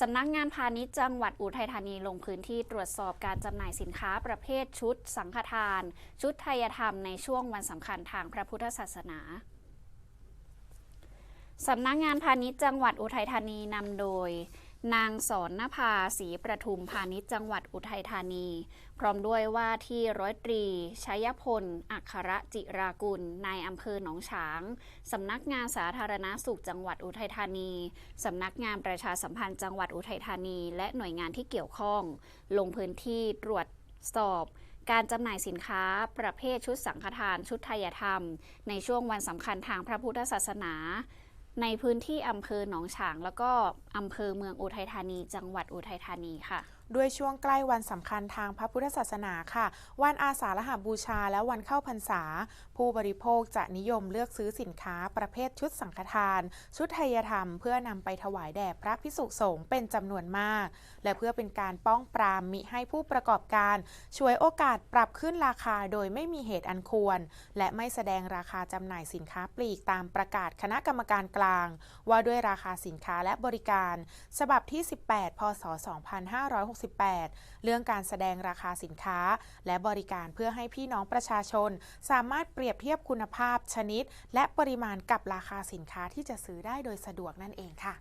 สำนักงานพาณิชย์จังหวัดอุทัยธานีลงพื้นที่ตรวจสอบการจำหน่ายสินค้าประเภทชุดสังฆทาน ชุดไทยธรรมในช่วงวันสำคัญทางพระพุทธศาสนาสำนักงานพาณิชย์จังหวัดอุทัยธานีนำโดย นางสอนนภาศรีประทุมพาณิชย์จังหวัดอุทัยธานี พร้อมด้วยว่าที่ร้อยตรีชัยพล อัครจิรากุลนายอำเภอหนองฉางสำนักงานสาธารณาสุขจังหวัดอุทัยธานีสำนักงานประชาสัมพันธ์จังหวัดอุทัยธานี และหน่วยงานที่เกี่ยวข้อง ลงพื้นที่ตรวจสอบการจำหน่ายสินค้าประเภทชุดสังฆทานชุดไทยธรรม ในช่วงวันสำคัญทางพระพุทธศาสนา ในพื้นที่อำเภอหนองฉาง แล้วก็อำเภอเมืองอุทัยธานี จังหวัดอุทัยธานีค่ะ ด้วยช่วงใกล้วันสำคัญทางพระพุทธศาสนาค่ะ วันอาสาฬหบูชาและวันเข้าพรรษา ผู้บริโภคจะนิยมเลือกซื้อสินค้าประเภทชุดสังฆทาน ชุดไทยธรรม เพื่อนำไปถวายแด่พระพิสุสงฆ์เป็นจำนวนมาก และเพื่อเป็นการป้องปรามมิให้ผู้ประกอบการช่วยโอกาสปรับขึ้นราคาโดยไม่มีเหตุอันควร และไม่แสดงราคาจำหน่ายสินค้าปลีกตามประกาศคณะกรรมการกลาง ว่าด้วยราคาสินค้าและบริการ ฉบับที่ 18 พศ 256 2568 เรื่องการแสดงราคาสินค้า และบริการเพื่อให้พี่น้องประชาชน สามารถเปรียบเทียบคุณภาพชนิด และปริมาณกับราคาสินค้าที่จะซื้อได้โดยสะดวกนั่นเองค่ะ